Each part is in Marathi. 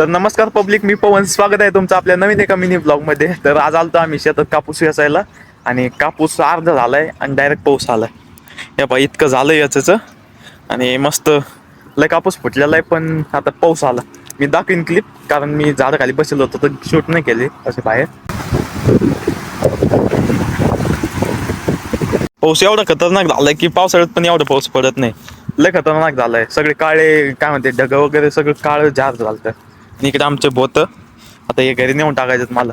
तर नमस्कार पब्लिक मी पवन. स्वागत आहे तुमचं आपल्या नवीन एका मिनी ब्लॉगमध्ये. तर आज आलतो आम्ही शेतात कापूस वेचायला आणि कापूस अर्धा झालाय आणि डायरेक्ट पाऊस आलाय. या बा इतकं झालं याच आणि मस्त लय कापूस फुटलेला आहे पण आता पाऊस आला. मी दाखवीन क्लिप कारण मी झाडाखाली बसलो होतो तर शूट नाही केले असे बाहेर. पाऊस एवढा खतरनाक झालाय की पावसाळ्यात पण एवढा पाऊस पडत नाही. लय खतरनाक झालाय. सगळे काळे काय म्हणते ढग वगैरे सगळं काळं झाड झालं तर इकडे आमचे बोत. आता हे घरी नेऊन टाकायचं मला.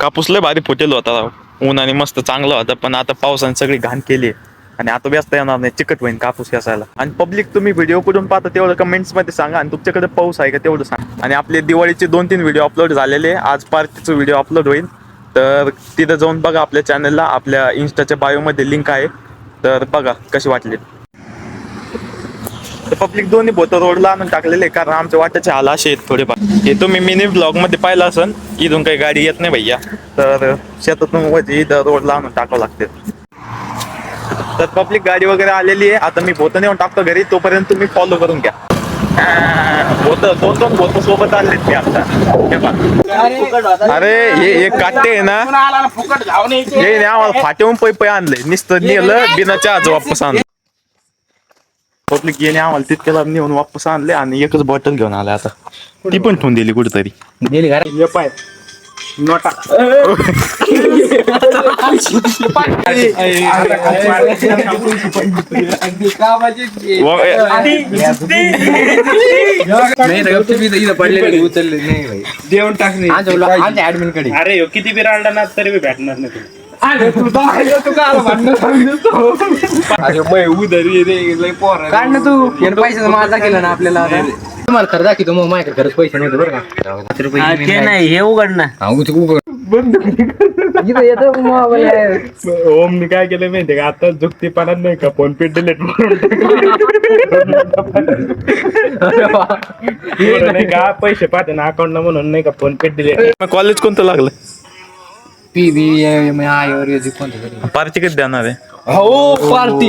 कापूस लय भारी फुटेल होता. उन्हाने मस्त चांगला होता पण आता पावसाने सगळी घाण केली. आणि आता व्यस्त येणार नाही चिकट होईन कापूस केसायला आणि पब्लिक तुम्ही व्हिडिओ कुठून पाहता तेवढं कमेंट्समध्ये सांगा आणि तुमच्याकडे पाऊस आहे का तेवढं सांगा. आणि आपले दिवाळीचे दोन तीन व्हिडिओ अपलोड झालेले आज पार्टीचं व्हिडिओ अपलोड होईल. तर तिथं जाऊन बघा आपल्या चॅनलला आपल्या इन्स्टाच्या बायोमध्ये लिंक आहे. तर बघा कशी वाटली. तर पब्लिक दोन्ही बोतर रोडला आणून टाकलेले कारण आमच्या वाट्याचे हाल असे आहेत थोडेफार. हे तुम्ही मिनी ब्लॉगमध्ये पाहिलं असन इथून काही गाडी येत नाही भैया. तर शेतातून वरती इथं रोडला आणून टाकावं लागते. तर पब्लिक गाडी वगैरे आलेली आहे. आता मी भोत नेऊन टाकतो घरी तोपर्यंत तुम्ही फॉलो करून घ्या. भोत सोबत आलेत मी आता. अरे हे एक काटे आहे ना. हे नाही आम्हाला फाट्याहून पै पै आणले नुसतं नेलं बिना चहाचं वापस आणलं. पब्लिक गेले आम्हाला तितक्याला नेऊन वापस आणले आणि एकच बॉटल घेऊन आले आता ती पण ठेवून दिली कुठेतरी गेली घरा ये पाय नोटा नाही तर नाही देऊन टाकणे आमच्या आमच्या ऍडमिनकडे अरे ह्यो किती बी अरे मै उधरी रे लय पोर काढ ना तू. यानं पैशाचा माझा केला ना आपल्याला आता. तुम्हाला खरं दाखवतो मग माझ्याकडे खरंच पैसे नव्हते बरं का. पाच रुपये हा, ते नाही. हे उघड ना. हा, उच- उघड. इथं येतो मोबाईल. ओम मी काय केलं माहितीये का? आता जुक्तीपणात नाही का? फोन पे डिलीट नाही का? पैसे पाहते ना अकाउंट ना म्हणून नाही का फोन पे डिलीट. कॉलेज कोणतं लागलं पी बी एम आय वर कोणतं तरी पार्टी कधी देणार आहे हो पार्टी